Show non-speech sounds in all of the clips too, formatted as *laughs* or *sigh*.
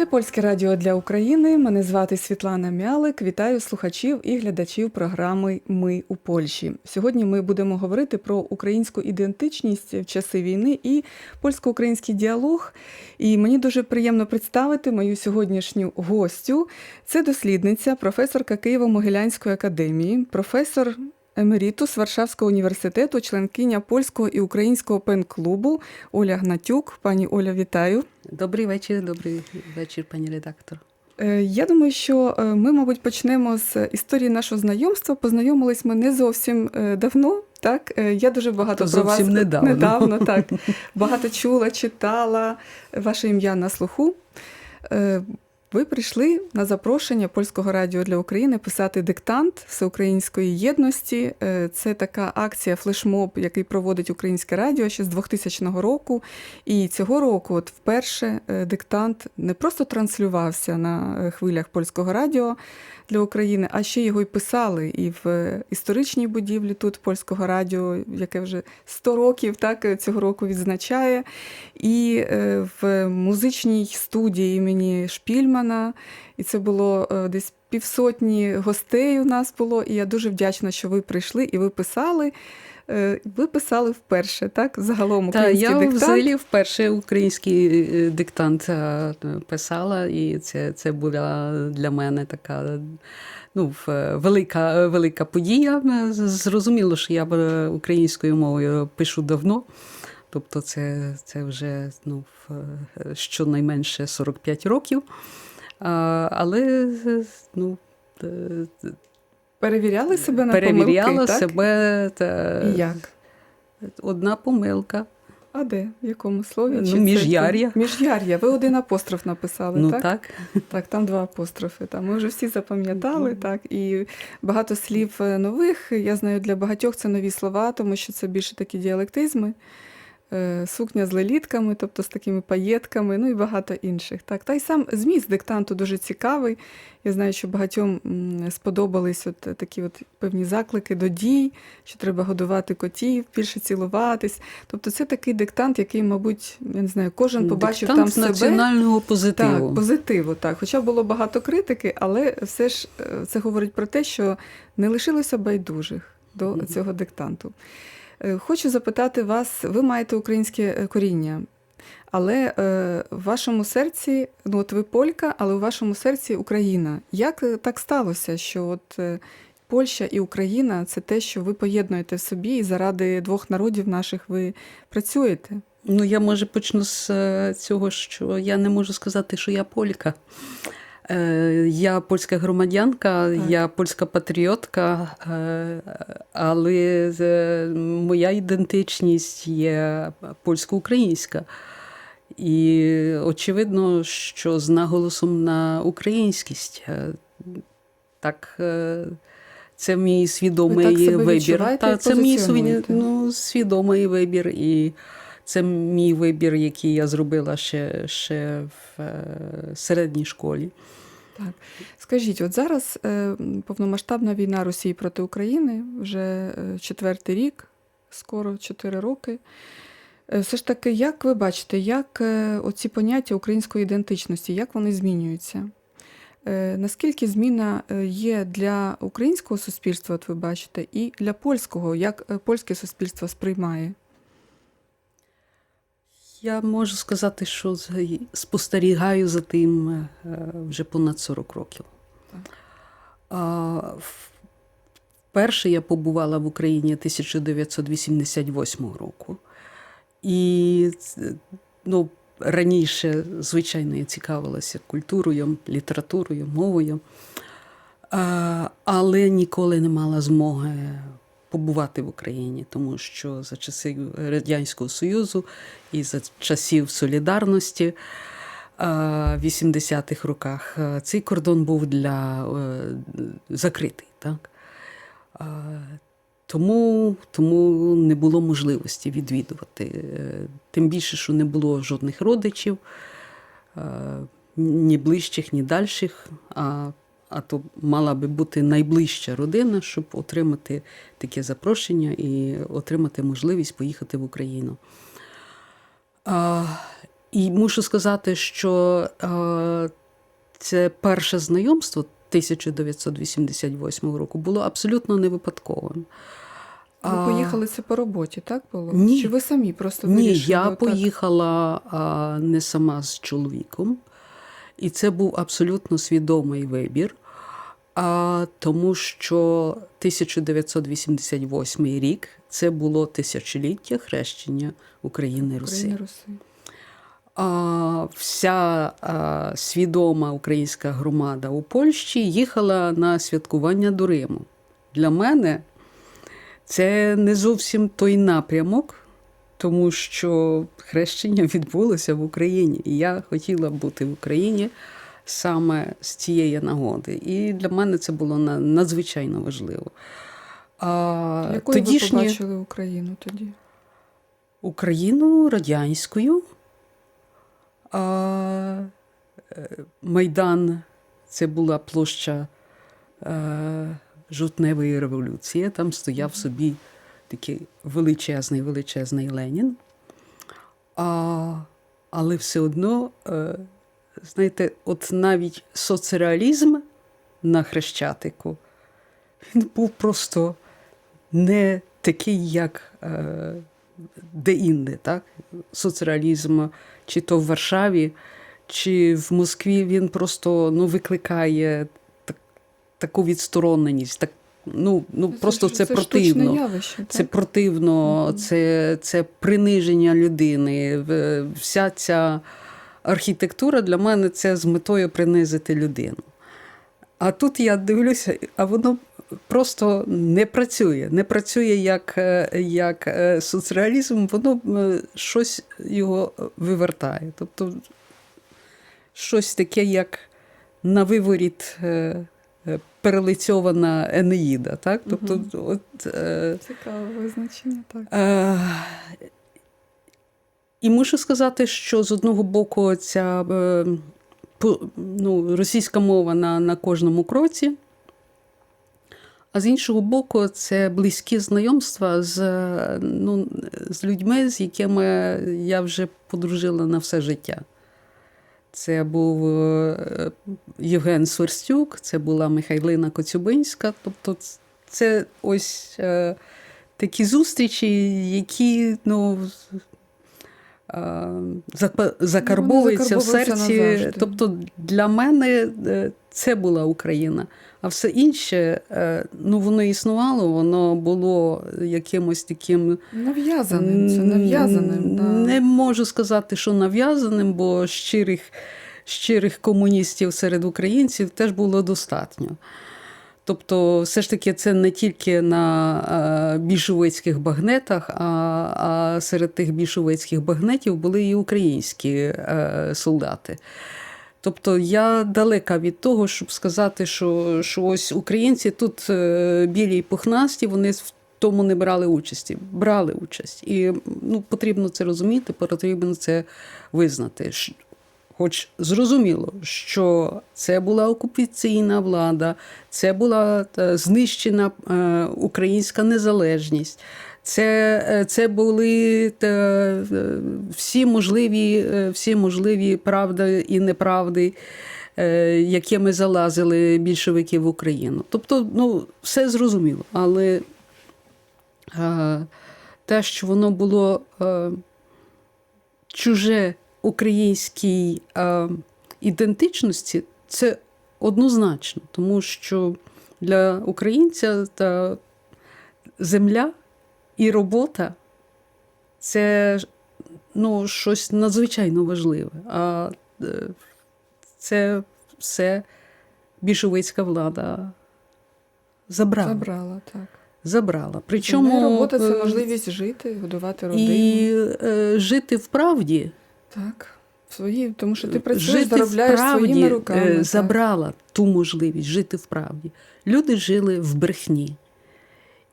Це польське радіо для України. Мене звати Світлана Мялик. Вітаю слухачів і глядачів програми Ми у Польщі. Сьогодні ми будемо говорити про українську ідентичність в часи війни і польсько-український діалог. І мені дуже приємно представити мою сьогоднішню гостю. Це дослідниця, професорка Києво-Могилянської академії, професор. Емерітус Варшавського університету, членкиня польського і українського пен-клубу Оля Гнатюк. Пані Оля, вітаю. Добрий вечір, добрий вечір, пані редактор. Е, Я думаю, що е, ми, мабуть, почнемо з історії нашого знайомства. Познайомились ми не зовсім е, давно. Так, я дуже багато То про вас недавно. недавно так *laughs* багато чула, читала ваше ім'я на слуху. Ви прийшли на запрошення польського радіо для України писати диктант всеукраїнської єдності. Е, Це така акція флешмоб, який проводить українське радіо ще з 2000 року. І цього року, от вперше, е, диктант не просто транслювався на е, хвилях польського радіо для України, а ще його й писали і в історичній будівлі тут польського радіо, яке вже 100 років так цього року відзначає, і в музичній студії імені Шпільмана. І це було е, десь півсотні гостей у нас було. І я дуже вдячна, що ви прийшли і ви писали. Е, Ви писали вперше, так? Загалом Та український я диктант. взагалі вперше український е, диктант писала, і це, це була для мене така. Ну, велика, велика подія. Зрозуміло, що я українською мовою пишу давно. Тобто, це, це вже ну, щонайменше 45 років. Але ну, е, Перевіряли себе на перевіряла помилки, так? себе. Та... І як? Одна помилка. А де? В якому слові? Ну, Чи це- міжяр'я. Міжяр'я. Ви один апостроф написали, ну так? так. Так, там два апострофи. Там ми вже всі запам'ятали, так. І багато слів е, нових. Я знаю, для багатьох це нові слова, тому що це більше такі діалектизми. Е, Сукня з лелітками, тобто з такими паєтками, ну і багато інших. Так, та й сам зміст диктанту дуже цікавий. Я знаю, що багатьом сподобались от такі от певні заклики до дій, що треба годувати котів, більше цілуватись. Тобто це такий диктант, який, мабуть, я не знаю, кожен побачив Диктант там себе. національного позитиву. Так, позитиву, так. Хоча було багато критики, але все ж е, це говорить про те, що не лишилося байдужих до Мгм. цього диктанту. Е, Хочу запитати вас, ви маєте українське е, коріння, але е, в вашому серці, ну от ви полька, але у вашому серці Україна. Як так сталося, що от Польща і Україна це те, що ви поєднуєте в собі, і заради двох народів наших ви працюєте? Ну, я може почну з цього, що я не можу сказати, що я полька. Е, Я польська громадянка, Так. я польська патріотка, е, але е, моя ідентичність є польсько-українська. І очевидно, що з наголосом на українськість. Так, це мій свідомий Ви так вибір. Та, це мій ну, свідомий вибір, і це мій вибір, який я зробила ще, ще в середній школі. Так. Скажіть, от зараз е, повномасштабна війна Росії проти України вже е, четвертий рік, скоро чотири роки. Е, Все ж таки, як ви бачите, як оці поняття української ідентичності, як вони змінюються? Наскільки зміна є для українського суспільства, от ви бачите, і для польського, як польське суспільство сприймає? Я можу сказати, що спостерігаю за тим е, вже понад 40 років. Вперше я побувала в Україні 1988 року. І ну, раніше, звичайно, я цікавилася культурою, літературою, мовою, але ніколи не мала змоги побувати в Україні, тому що за часів Радянського Союзу і за часів солідарності в 80-х роках цей кордон був для е, закритий. Так? Тому, тому не було можливості відвідувати. Е, Тим більше, що не було жодних родичів, е, ні ближчих, ні дальших. А, а то мала би бути найближча родина, щоб отримати таке запрошення і отримати можливість поїхати в Україну. А, І мушу сказати, що е, це перше знайомство 1988 року було абсолютно не випадковим. Ви поїхали це по роботі, так було? Ні. Чи ви самі просто Ні, я поїхала а, не сама з чоловіком, і це був абсолютно свідомий вибір, а, тому що 1988 рік це було тисячоліття хрещення України Руси. А, вся а, свідома українська громада у Польщі їхала на святкування до Риму. Для мене це не зовсім той напрямок, тому що хрещення відбулося в Україні, і я хотіла бути в Україні саме з цієї нагоди. І для мене це було надзвичайно важливо. А, Якою ви тодішні- побачили Україну тоді? Україну радянською. А, е, Майдан це була площа е, жовтневої революції. Там стояв собі такий величезний, величезний Ленін. А, але все одно, е, знаєте, от навіть соцреалізм на Хрещатику, він був просто не такий, як е, де-інде, так? Соцреалізм, чи то в Варшаві, чи в Москві, він просто ну, викликає так, таку відстороненість. Так, ну, ну, просто ж- це, штучне противно. явище, Це так? противно, Мгм. це, це приниження людини. Вся ця архітектура для мене це з метою принизити людину. А тут я дивлюся, а воно просто не працює. Не працює як, е, як е, соцреалізм, воно щось його вивертає. Тобто щось таке, як на виворіт е, перелицьована Енеїда. Так? Тобто, Мгм. от, е, Цікаве визначення, так. Е, І мушу сказати, що з одного боку ця е, ну, російська мова на, на кожному кроці, а з іншого боку, це близькі знайомства з, ну, з людьми, з якими я вже подружила на все життя. Це був е, Євген Сверстюк, це була Михайлина Коцюбинська. Тобто, це ось е, такі зустрічі, які ну, е, закарбовуються в серці. назавжди. Тобто для мене е, це була Україна. А все інше, е, ну воно існувало, воно було якимось таким Нав'язаним, це нав'язаним. Да. не можу сказати, що нав'язаним, бо щирих, щирих комуністів серед українців теж було достатньо. Тобто, все ж таки, це не тільки на е, більшовицьких багнетах, а, а серед тих більшовицьких багнетів були і українські е, солдати. Тобто я далека від того, щоб сказати, що, що ось українці тут е, білі і пухнасті, вони в тому не брали участі. Брали участь. І ну, потрібно це розуміти, потрібно це визнати. Хоч зрозуміло, що це була окупаційна влада, це була е, знищена е, українська незалежність. Це, е, це були всі можливі, всі можливі правди і неправди, якими залазили більшовики в Україну. Тобто, ну, все зрозуміло. Але те, що воно було чуже українській е, ідентичності, це однозначно, тому що для українця та земля і робота це ну, щось надзвичайно важливе. А е, це все більшовицька влада забрала. Забрала, так. забрала. Причому робота це е, можливість жити, годувати родину. і е, жити в правді. Так. В свої, тому що ти працюєш, жити заробляєш вправді своїми руками. е, так. забрала ту можливість жити в правді. Люди жили в брехні.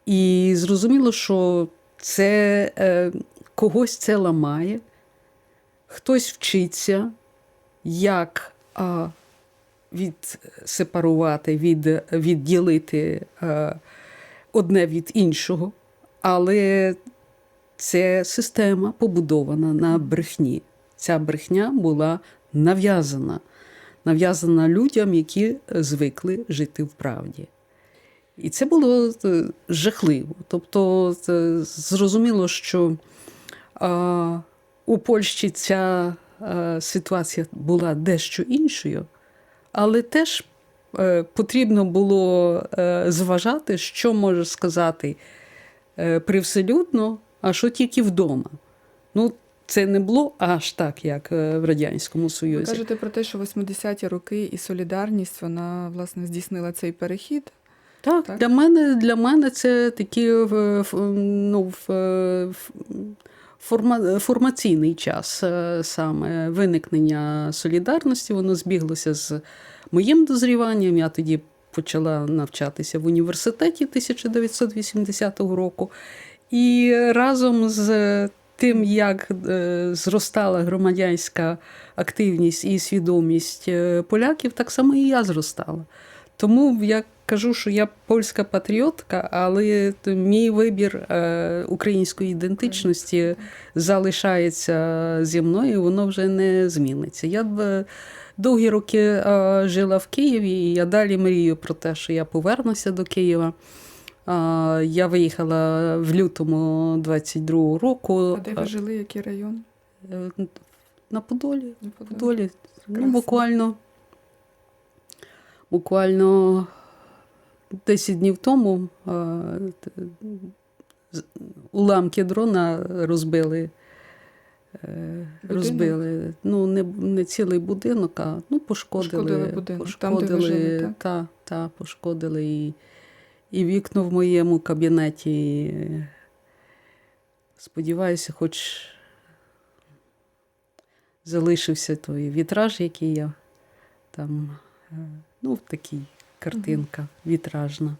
І зрозуміло, що це е, когось це ламає, хтось вчиться, як а, відсепарувати, від, відділити е, одне від іншого. Але це система побудована на брехні. Ця брехня була нав'язана, нав'язана людям, які звикли жити в правді. І це було е, жахливо. Тобто, е, зрозуміло, що а, у Польщі ця е, ситуація була дещо іншою, але теж е, потрібно було е, зважати, що може сказати привселюдно, а що тільки вдома. Ну, це не було аж так, як е, в Радянському Ви Союзі. кажете про те, що 80-ті роки і солідарність вона власне здійснила цей перехід. Так, Так? Для, мене, для мене це в- в- ну, в- форма, формаційний час е, саме виникнення солідарності. Воно збіглося з моїм дозріванням. Я тоді почала навчатися в університеті 1980 року. І разом з тим, як е, зростала громадянська активність і свідомість е, поляків, так само і я зростала. Тому я кажу, що я польська патріотка, але мій вибір е, української ідентичності залишається зі мною, і воно вже не зміниться. Я довгі роки жила в Києві, і я далі мрію про те, що я повернуся до Києва. Я виїхала в лютому 22-го року А де ви жили, який район? е, на Подолі. Не подумала. Подолі. Ну, буквально, буквально 10 днів тому е, уламки дрона розбили. е, Будинок? Розбили. Ну, не, не цілий будинок, а ну, пошкодили. Пошкодили будинок, там, де ви жили, так? та, та, пошкодили і, і вікно в моєму кабінеті. Сподіваюся, хоч залишився той вітраж, який я там, е, ну, такий картинка вітражна.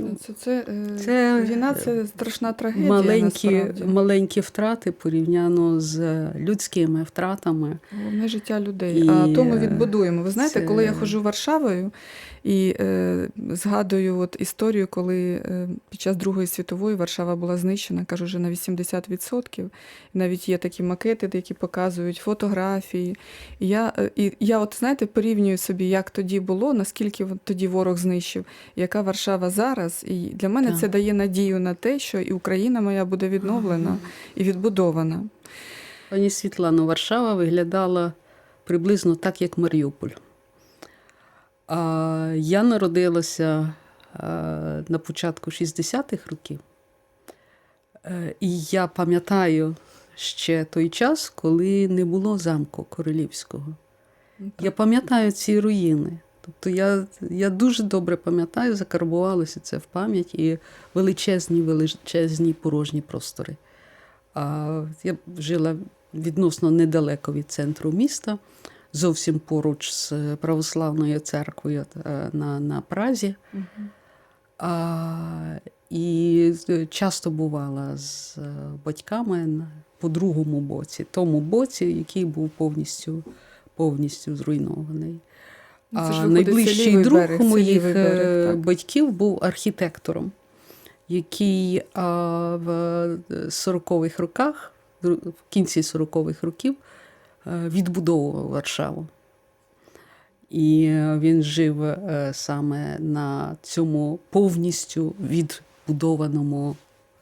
Ну, Це, це, е, Це, війна це страшна трагедія. маленькі, насправді. маленькі втрати порівняно з людськими втратами. Головне життя людей. І, а то ми е, відбудуємо. Ви знаєте, це- коли я ходжу Варшавою і е, згадую от історію, коли е, під час Другої світової Варшава була знищена, кажу, вже на 80%. Навіть є такі макети, які показують фотографії. І я, е, і я от знаєте, порівнюю собі, як тоді було, наскільки тоді ворог знищив, яка Варшава зараз. І для мене Так. це дає надію на те, що і Україна моя буде відновлена і відбудована. Пані Світлано, Варшава виглядала приблизно так, як Маріуполь. А, я народилася на початку 60-х років, Е, і я пам'ятаю ще той час, коли не було замку королівського. Я пам'ятаю ці руїни. Тобто я, я дуже добре пам'ятаю, закарбувалося це в пам'ять і величезні, величезні порожні простори. А я жила відносно недалеко від центру міста, зовсім поруч з православною церквою е, на, на Празі. А, і часто бувала з е, батьками по другому боці, тому боці, який був повністю, повністю зруйнований. Ну, А найближчий друг берег, моїх берег, е, батьків був архітектором, який а, в 40-х роках, в кінці 40-х років, е, відбудовував Варшаву. І він жив е, саме на цьому повністю відбудованому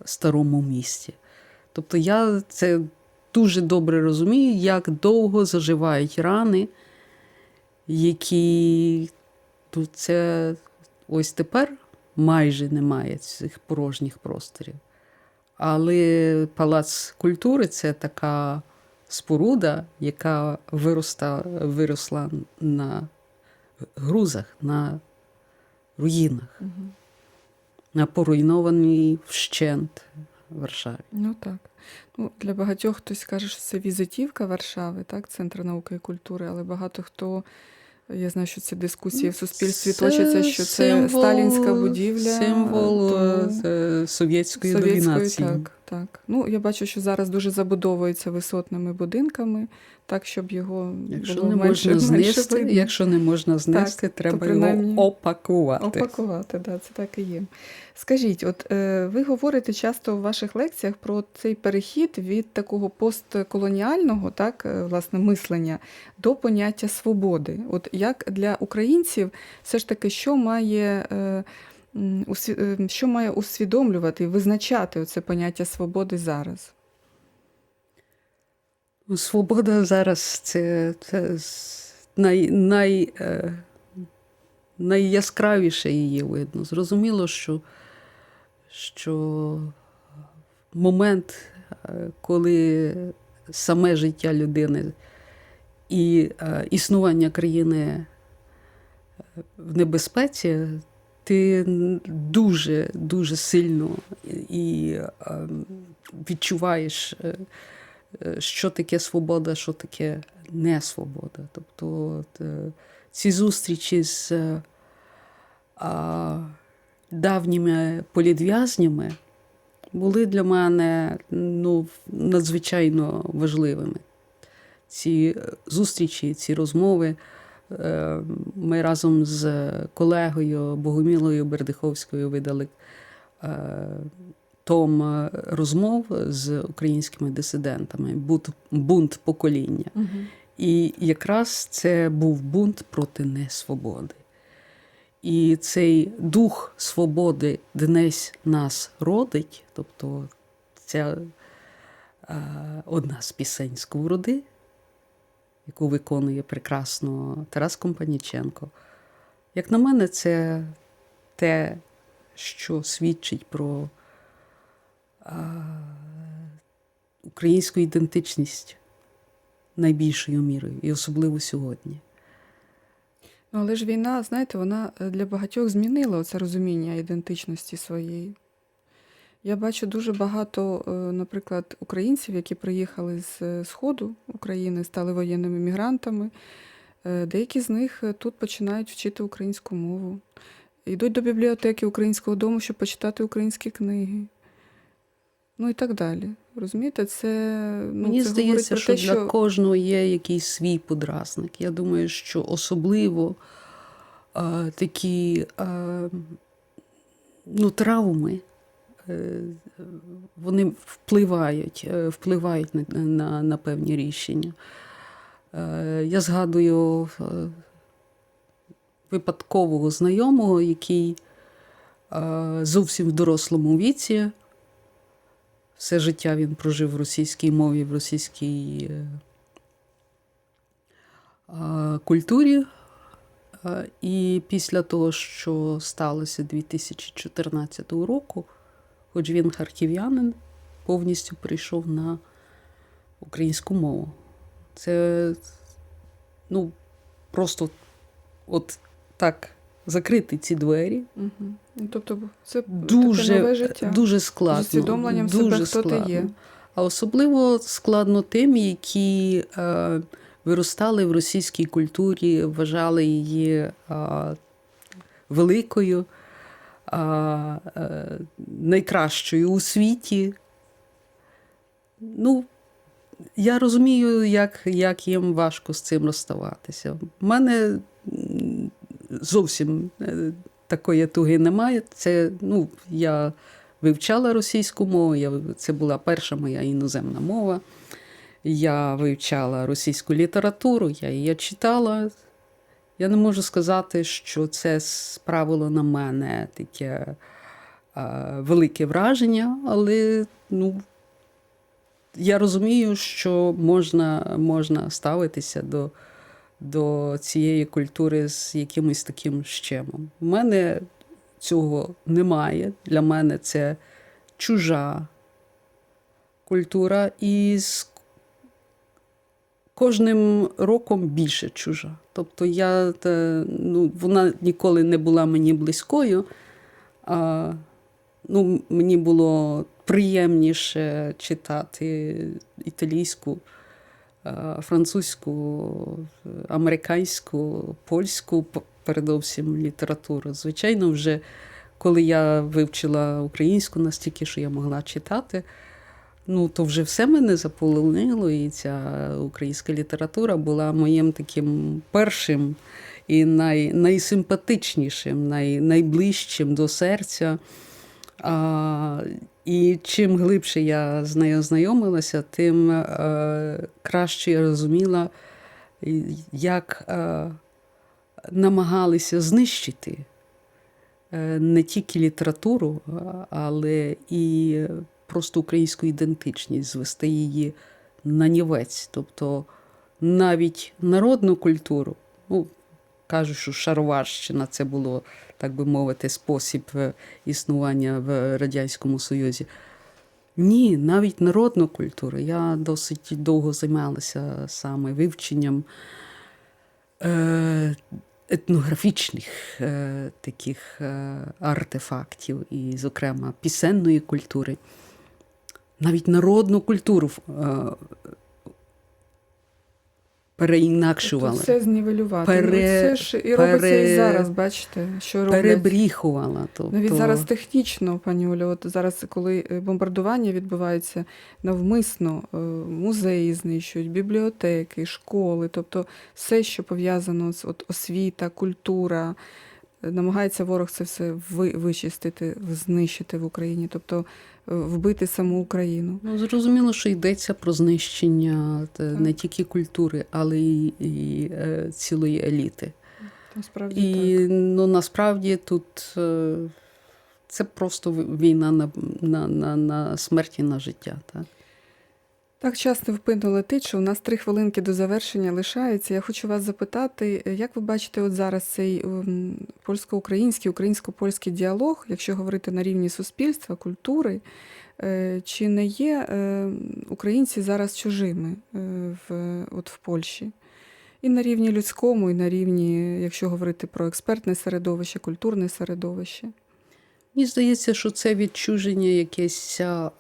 старому місті. Тобто я це дуже добре розумію, як довго заживають рани, які ну, це ось тепер майже немає цих порожніх просторів. Але палац культури це така споруда, яка вироста, виросла на грузах, на руїнах, Мгм. на поруйнованій вщент Варшаві. Ну так. Ну, для багатьох хтось каже, що це візитівка Варшави, так, Центр науки і культури, але багато хто. Я знаю, що це дискусії в суспільстві Це точаться, що це символ- сталінська будівля. Символ то е, совєтської, совєтської, домінації. так. Так. Ну, я бачу, що зараз дуже забудовується висотними будинками, так, щоб його Якщо було не менше, можна менше знести, видно. якщо не можна знести, то треба принаймні його опакувати. Опакувати, да, це так і є. Скажіть, от е, ви говорите часто в ваших лекціях про цей перехід від такого постколоніального, так, е, власне, мислення до поняття свободи. От як для українців, все ж таки, що має. Е, що має усвідомлювати і визначати це поняття свободи зараз? Ну, Свобода зараз це, це най, най, е, найяскравіше її видно. Зрозуміло, що, що момент, е, коли саме життя людини і е, існування країни в небезпеці, ти дуже дуже сильно і е, відчуваєш. е, е, що таке свобода, що таке не свобода. Тобто ці зустрічі з давніми політв'язнями були для мене ну, надзвичайно важливими. Ці зустрічі, ці розмови. Ми разом з колегою Богомілою Бердиховською видали е, том розмов з українськими дисидентами бунт, покоління. Угу. І якраз це був бунт проти несвободи. І цей дух свободи днесь нас родить, тобто ця е, одна з пісень Сковороди, яку виконує прекрасно Тарас Компаніченко. Як на мене, це те, що свідчить про а, українську ідентичність найбільшою мірою, і особливо сьогодні. Ну, але ж війна, знаєте, вона е, для багатьох змінила це розуміння ідентичності своєї. Я бачу дуже багато, е, наприклад, українців, які приїхали з е, Сходу України, стали воєнними мігрантами. Е, Деякі з них тут починають вчити українську мову. Йдуть до бібліотеки українського дому, щоб почитати українські книги. Ну і так далі. Розумієте, це ну, Мені це здається, що про те, для кожного є якийсь свій подразник. Я думаю, що особливо е, такі е, ну, травми. Е, Вони впливають, е, впливають на, на, на певні рішення. Е, Я згадую випадкового знайомого, який зовсім в дорослому віці все життя він прожив в російській мові, в російській культурі. І після того, що сталося 2014 року, хоч він харків'янин, повністю перейшов на українську мову. Це ну, просто от так закрити ці двері. Угу. Тобто це таке Дуже, нове життя. дуже складно. з усвідомленням себе, хто ти є. А особливо складно тим, які е, виростали в російській культурі, вважали її е, великою, е, е, найкращою у світі. Ну, я розумію, як, як їм важко з цим розставатися. У мене зовсім е, такої туги немає. Це, ну, я вивчала російську мову, я, це була перша моя іноземна мова. Я вивчала російську літературу, я її читала. Я не можу сказати, що це справило на мене таке а, велике враження, але ну, я розумію, що можна, можна ставитися до, до цієї культури з якимось таким щемом. У мене цього немає. Для мене це чужа культура, і кожним роком більше чужа. Тобто я, ну, вона ніколи не була мені близькою. А, ну, мені було приємніше читати італійську, французьку, американську, польську, передовсім літературу. Звичайно, вже коли я вивчила українську настільки, що я могла читати, ну, то вже все мене заполонило, і ця українська література була моїм таким першим і най, найсимпатичнішим, най, найближчим до серця. А, і чим глибше я з нею знайомилася, тим е, краще я розуміла, як е, намагалися знищити е, не тільки літературу, але і просто українську ідентичність, звести її на нівець. Тобто навіть народну культуру, ну, кажуть, що Шароварщина це було, так би мовити, спосіб е, існування в Радянському Союзі. Ні, навіть народну культуру. Я досить довго займалася саме вивченням е, етнографічних е, таких артефактів, і, зокрема, пісенної культури. Навіть народну культуру е, переінакшували. Тобто все знівелювати. Пере- Ну, це ж і робиться пере- і зараз, бачите, що роблять. перебріхувала. Тобто, Навіть зараз технічно, пані Олю, от зараз, коли е, бомбардування відбувається навмисно, е, музеї знищують, бібліотеки, школи, тобто все, що пов'язано з от, освіта, культура, намагається ворог це все вичистити, знищити в Україні, тобто е, вбити саму Україну. Ну, зрозуміло, що йдеться про знищення е, не тільки культури, але й, і е, цілої еліти. Насправді І так. ну, насправді тут це просто війна на, на, на, на смерть і на життя. Так? Так часто впинно летить, що у нас три хвилинки до завершення лишається. Я хочу вас запитати, як ви бачите от зараз цей ем, польсько-український, українсько-польський діалог, якщо говорити на рівні суспільства, культури, е, чи не є е, українці зараз чужими е, в, от в Польщі? І на рівні людському, і на рівні, якщо говорити про експертне середовище, культурне середовище. Мені здається, що це відчуження якесь е,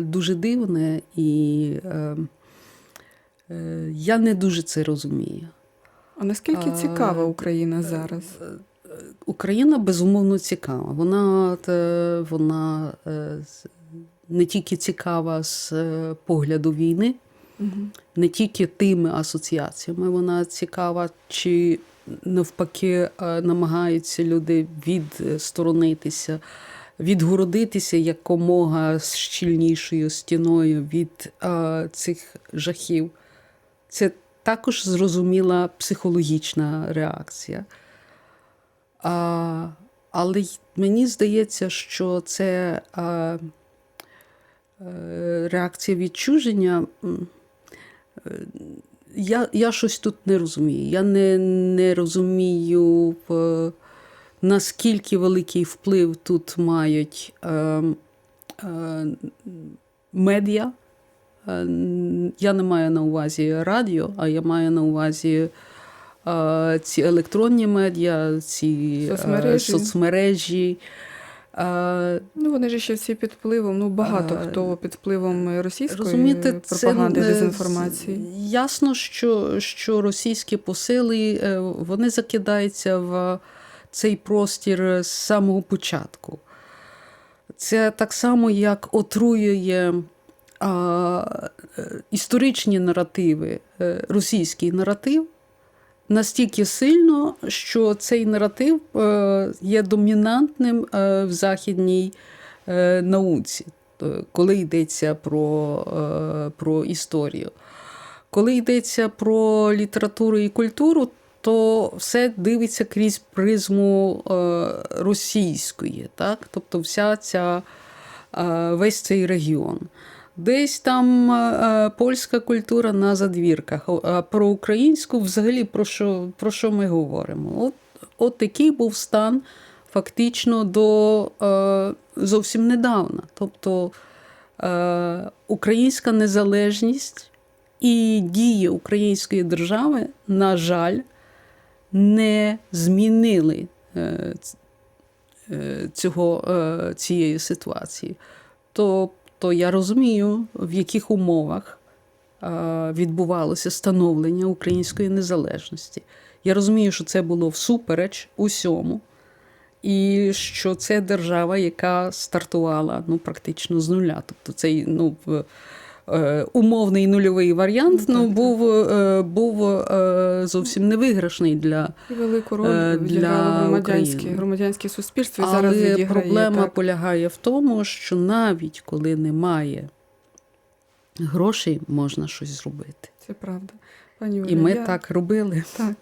дуже дивне, і е, е, я не дуже це розумію. А наскільки цікава Україна зараз? Україна безумовно цікава. Вона, вона е, не тільки цікава з е, погляду війни, Угу. не тільки тими асоціаціями, вона цікава, чи навпаки е, намагаються люди відсторонитися, відгородитися якомога щільнішою стіною від е, цих жахів. Це також зрозуміла психологічна реакція. А, але мені здається, що це а, е, реакція відчуження. Е, Я, я щось тут не розумію. Я не, не розумію, в, наскільки великий вплив тут мають е, е, медіа. Е, Я не маю на увазі радіо, а я маю на увазі е, ці електронні медіа, ці е, Соцмережі. соцмережі. Ну, вони ж ще всі під впливом. Ну, багато А, хто під впливом російської Розумієте, пропаганди, це, дезінформації. Ясно, що, що російські посили е, вони закидаються в цей простір з самого початку. Це так само, як отруює а, е, історичні наративи, е, російський наратив. Настільки сильно, що цей наратив е, є домінантним е, в західній е, науці, коли йдеться про, про історію. Коли йдеться про літературу і культуру, то все дивиться крізь призму російської, так? тобто вся ця, весь цей регіон. Десь там е, польська культура на задвірках, а про українську взагалі про що, про що ми говоримо? От, от такий був стан фактично до е, зовсім недавно. Тобто е, українська незалежність і дії української держави, на жаль, не змінили е, е, цього, е, цієї ситуації. Тобто я розумію, в яких умовах е, відбувалося становлення української незалежності. Я розумію, що це було всупереч усьому. І що це держава, яка стартувала ну, практично з нуля. Тобто цей ну, умовний нульовий варіант Ну, ну, так, був, е, був е, зовсім невиграшний для. І велику роль Е, для громадянське, громадянське суспільство і зараз Але відіграє. проблема так. полягає в тому, що навіть коли немає грошей, можна щось зробити. Це правда. Пані Оля, І ми я... так робили. Так.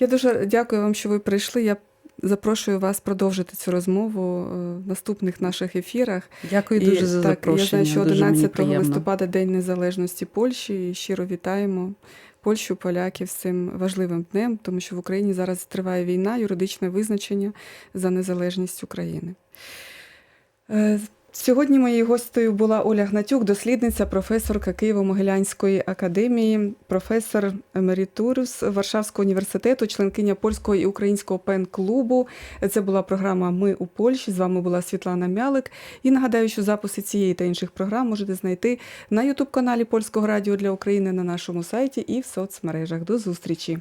Я дуже дякую вам, що ви прийшли. Я запрошую вас продовжити цю розмову е, в наступних наших ефірах. Дякую дуже за так, запрошення. Я знаю, що 11 листопада День Незалежності Польщі. І щиро вітаємо Польщу, поляків з цим важливим днем, тому що в Україні зараз триває війна, юридичне визначення за незалежність України. Сьогодні моєю гостею була Оля Гнатюк, дослідниця, професорка Києво-Могилянської академії, професор емерітурус Варшавського університету, членкиня польського і українського пен-клубу. Це була програма Ми у Польщі. З вами була Світлана Мялик. І нагадаю, що записи цієї та інших програм можете знайти на Ютуб-каналі Польського радіо для України на нашому сайті і в соцмережах. До зустрічі!